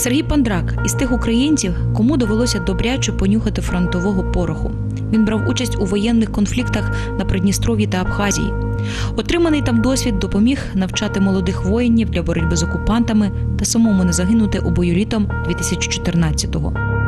Сергій Пандрак із тих українців, кому довелося добряче понюхати фронтового пороху. Він брав участь у воєнних конфліктах на Придністров'ї та Абхазії. Отриманий там досвід допоміг навчати молодих воїнів для боротьби з окупантами та самому не загинути у бою літом 2014-го.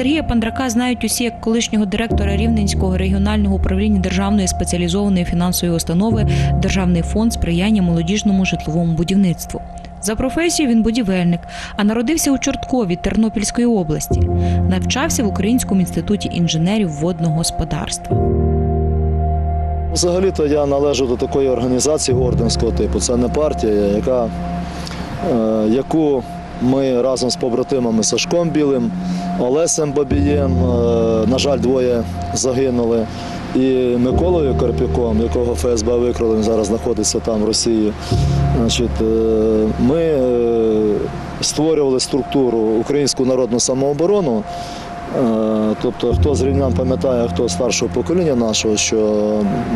Сергія Пандрака знають усі як колишнього директора Рівненського регіонального управління державної спеціалізованої фінансової установи Державний фонд сприяння молодіжному житловому будівництву. За професією він будівельник, а народився у Чорткові Тернопільської області. Навчався в Українському інституті інженерів водного господарства. Взагалі-то я належу до такої організації орденського типу. Це не партія, яка, е, яку ми разом з побратимами Сашком Білим, Олесем Бабієм, е, на жаль, двоє загинули, і Миколою Карпюком, якого ФСБ викрали, він зараз знаходиться там в Росії. Значить, е, ми е, створювали структуру Українську народну самооборону. Е, Тобто, хто з рівнян пам'ятає, хто з старшого покоління нашого, що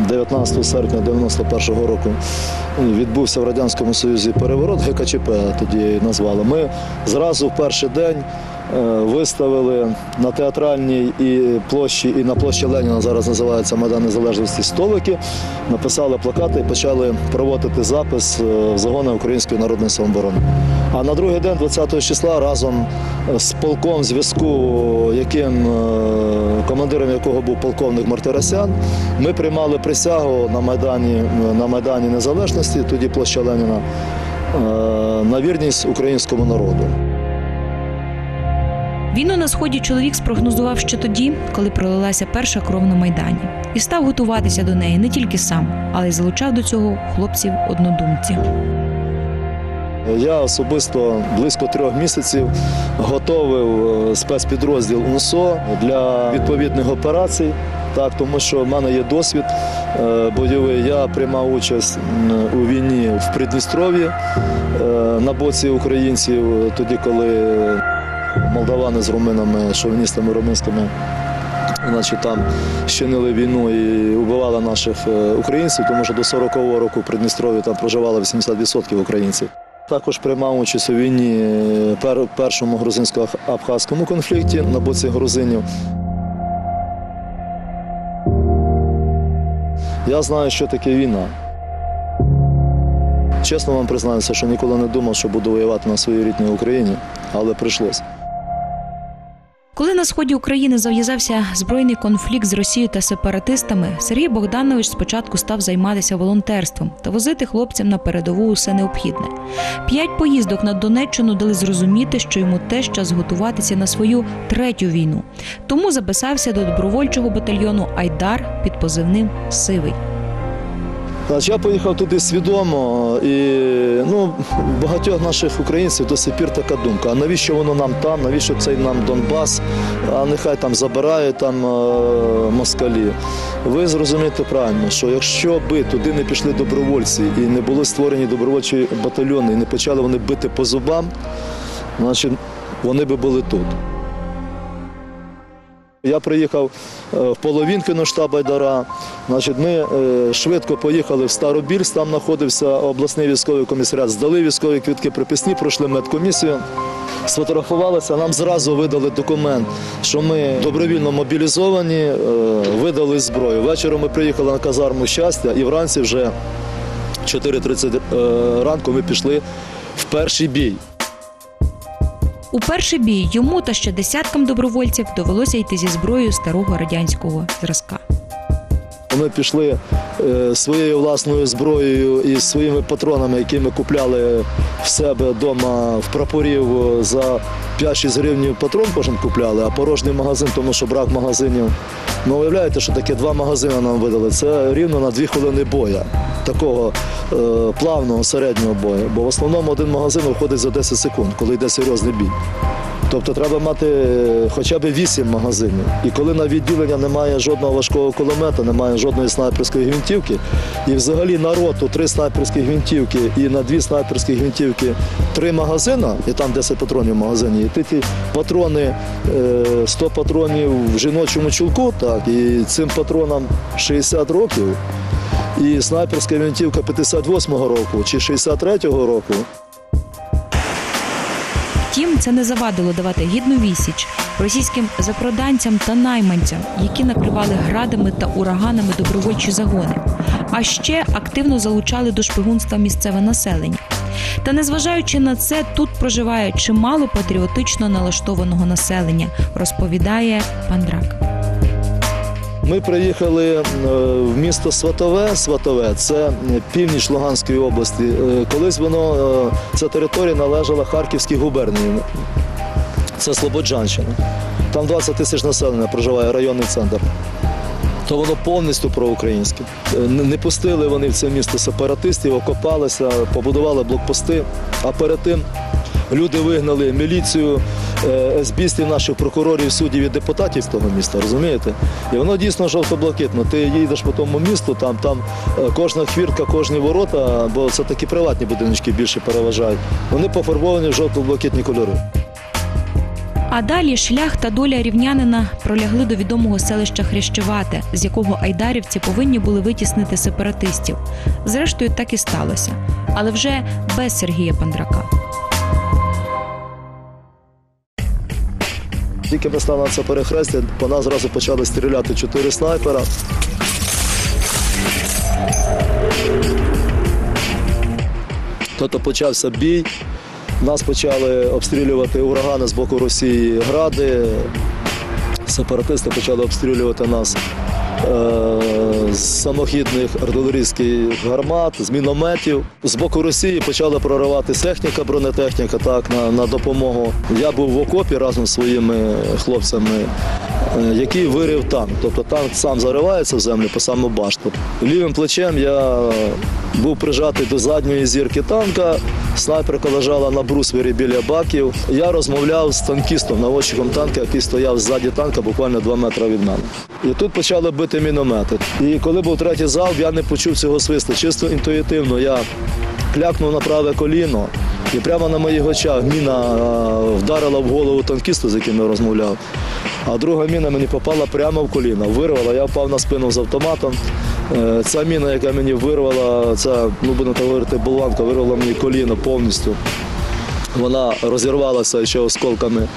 19 серпня 91-го року відбувся в Радянському Союзі переворот ГКЧП, тоді назвали. Ми зразу в перший день виставили на театральній і площі, і на площі Леніна зараз називається Майдан Незалежності столики, написали плакати і почали проводити запис е, в загони Української народної самооборони. А на другий день, 20 числа, разом з полком зв'язку, яким е, командиром якого був полковник Мартиросян, ми приймали присягу на Майдані, на Майдані Незалежності, тоді площа Леніна, е, на вірність українському народу. Війну на сході чоловік спрогнозував ще тоді, коли пролилася перша кров на майдані, і став готуватися до неї не тільки сам, але й залучав до цього хлопців однодумців. Я особисто близько трьох місяців готовив е, спецпідрозділ УНСО для відповідних операцій. Так, тому що в мене є досвід е, бойовий. Я приймав участь у війні в Придністров'ї е, на боці українців, тоді, коли молдавани з руминами, шовіністами румунськими значить, там щинили війну і вбивали наших е, українців, тому що до 40-го року в Придністров'ї там проживало 80% українців. Також приймав участь у війні е, першому грузинсько-абхазькому конфлікті на боці грузинів. Я знаю, що таке війна. Чесно вам признаюся, що ніколи не думав, що буду воювати на своїй рідній Україні, але прийшлося. Коли на сході України зав'язався збройний конфлікт з Росією та сепаратистами, Сергій Богданович спочатку став займатися волонтерством та возити хлопцям на передову усе необхідне. П'ять поїздок на Донеччину дали зрозуміти, що йому теж час готуватися на свою третю війну. Тому записався до добровольчого батальйону Айдар під позивним Сивий. Я поїхав туди свідомо, і ну, багатьох наших українців до сих пір така думка: а навіщо воно нам там, навіщо цей нам Донбас, а нехай там забирають там е, москалі. Ви зрозумієте правильно, що якщо би туди не пішли добровольці і не були створені добровольчі батальйони, і не почали вони бити по зубам, значить вони би були тут. Я приїхав е, в половинку штаб Айдара. Значить, ми е, швидко поїхали в Старобільськ, там знаходився обласний військовий комісаріат, здали військові квітки приписні, пройшли медкомісію. Сфотографувалися, нам зразу видали документ, що ми добровільно мобілізовані, е, видали зброю. Вечором ми приїхали на казарму щастя і вранці вже 4.30 е, ранку ми пішли в перший бій. У перший бій йому та ще десяткам добровольців довелося йти зі зброєю старого радянського зразка. Ми пішли е, своєю власною зброєю і своїми патронами, які ми купляли в себе вдома в прапорів е, за 5-6 гривень патрон кожен купляли, а порожній магазин, тому що брак магазинів. Ну, уявляєте, що таке два магазини нам видали. Це рівно на 2 хвилини боя, такого е, плавного середнього бою. Бо в основному один магазин виходить за 10 секунд, коли йде серйозний бій. Тобто треба мати е, хоча б 8 магазинів. І коли на відділення немає жодного важкого кулемета, немає жодної снайперської гвинтівки, і взагалі на роту три снайперські гвинтівки і на дві снайперські гвинтівки три магазина, і там 10 патронів в магазині, і ти ті патрони, е, 100 патронів в жіночому чулку, так, і цим патронам 60 років. І снайперська гвинтівка 58-го року чи 63-го року. Втім, це не завадило давати гідну вісіч російським запроданцям та найманцям, які накривали градами та ураганами добровольчі загони, а ще активно залучали до шпигунства місцеве населення. Та незважаючи на це, тут проживає чимало патріотично налаштованого населення, розповідає пан Драк. Ми приїхали е, в місто Сватове. Сватове це північ Луганської області. Е, Колись воно е, ця територія належала Харківській губернії. Це Слободжанщина. Там 20 тисяч населення проживає районний центр. То воно повністю проукраїнське. Не пустили вони в це місто сепаратистів, окопалися, побудували блокпости. А перед тим люди вигнали міліцію, е, СБістів, наших прокурорів, суддів і депутатів з того міста, розумієте? І воно дійсно жовто-блакитно. Ти їдеш по тому місту, там, там е, кожна хвіртка, кожні ворота, бо це такі приватні будиночки більше переважають. Вони пофарбовані в жовто-блакитні кольори. А далі шлях та доля рівнянина пролягли до відомого селища Хрещевате, з якого айдарівці повинні були витіснити сепаратистів. Зрештою, так і сталося, але вже без Сергія Пандрака. Тільки ми стали на це перехрестя, по нас зразу почали стріляти чотири снайпера. Тобто почався бій. Нас почали обстрілювати урагани з боку Росії гради. Сепаратисти почали обстрілювати нас з самохідних артилерійських гармат, з мінометів. З боку Росії почала прориватися техніка, бронетехніка так, на, на допомогу. Я був в окопі разом з своїми хлопцями, е, який вирив танк. Тобто танк сам заривається в землю по саму башту. Лівим плечем я був прижатий до задньої зірки танка. Снайперка лежала на брусвері біля баків. Я розмовляв з танкістом, наводчиком танка, який стояв ззаді танка буквально 2 метри від мене. І тут почали бити міномети. І коли був третій залп, я не почув цього свисту. Чисто інтуїтивно я клякнув на праве коліно. І прямо на моїх очах міна а, вдарила в голову танкісту, з яким я розмовляв. А друга міна мені попала прямо в коліно. Вирвала, я впав на спину з автоматом. Е, Ця міна, яка мені вирвала, ця, ну будемо так говорити, болванка, вирвала мені коліно повністю. Вона розірвалася ще осколками,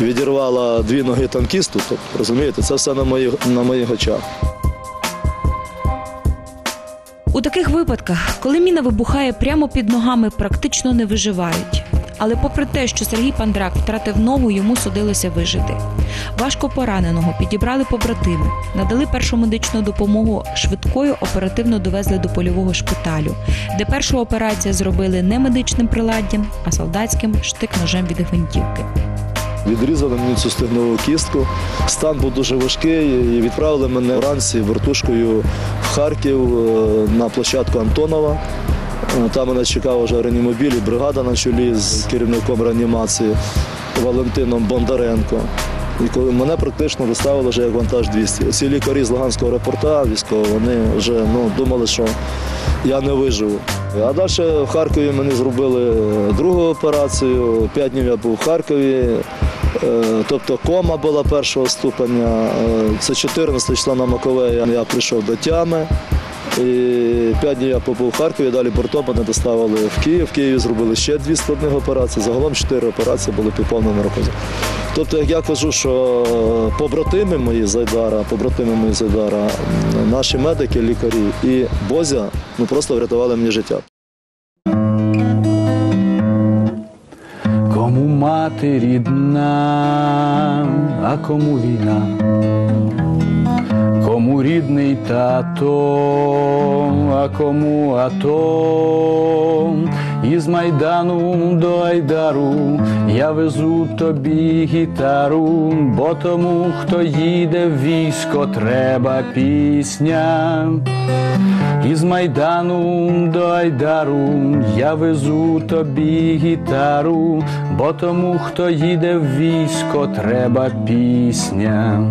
відірвала дві ноги танкісту. Тобто, розумієте, це все на моїх, на моїх очах. У таких випадках, коли міна вибухає прямо під ногами, практично не виживають. Але попри те, що Сергій Пандрак втратив ногу, йому судилося вижити. Важко пораненого підібрали побратими, надали першу медичну допомогу, швидкою оперативно довезли до польового шпиталю, де першу операцію зробили не медичним приладдям, а солдатським штик-ножем від гвинтівки. Відрізали мені цю стегнову кістку. Стан був дуже важкий і відправили мене вранці вертушкою в Харків е, на площадку Антонова. Е, Там мене чекав вже реанімобіль бригада на чолі з керівником реанімації Валентином Бондаренко. І коли мене практично доставили вже як вантаж 200. Ці лікарі з Луганського аеропорта військово, вони вже ну, думали, що я не виживу. А далі в Харкові мені зробили другу операцію. П'ять днів я був в Харкові. Е, Тобто кома була першого ступеня. Е, Це 14 числа на Маковея я прийшов до тями. П'ять днів я побув в Харкові, далі бортом мене доставили в Київ. В Києві зробили ще дві складних операції. Загалом чотири операції були півповної наркозу. Тобто, як я кажу, що побратими мої Зайдара, побратими мої Зайдара, наші медики, лікарі і Бозя ну просто врятували мені життя. Кому мати рідна, а кому війна? Кому рідний тато, а кому ато, із Майдану до Айдару я везу тобі гітару, бо тому, хто їде в військо, треба пісня. Із Майдану до Айдару я везу тобі гітару, бо тому, хто їде в військо, треба пісня.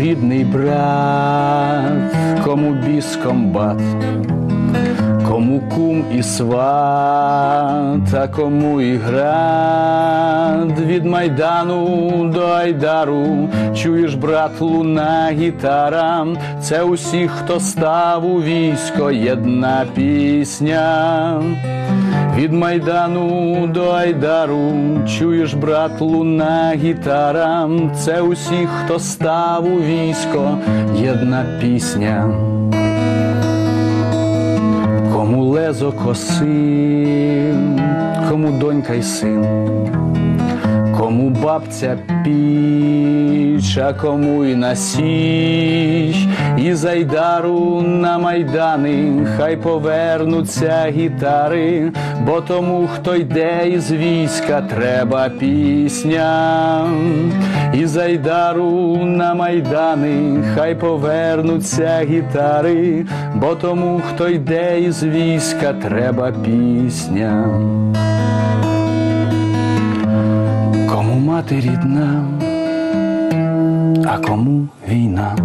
Рідний брат, кому біс комбат, кому кум і сват, а кому і град від Майдану до Айдару, чуєш, брат, луна гітара, це усіх, хто став у військо, єдна пісня. Від Майдану до Айдару, чуєш, брат, луна гітара, це усіх, хто став у військо, єдна пісня. Кому лезо коси, кому донька й син, кому бабця піч, а кому й на січ, і зайдару на майдани, хай повернуться гітари, бо тому, хто йде із війська, треба пісня. І зайдару на майдани, хай повернуться гітари, бо тому, хто йде із війська, треба пісня. Мати рідна, а кому війна.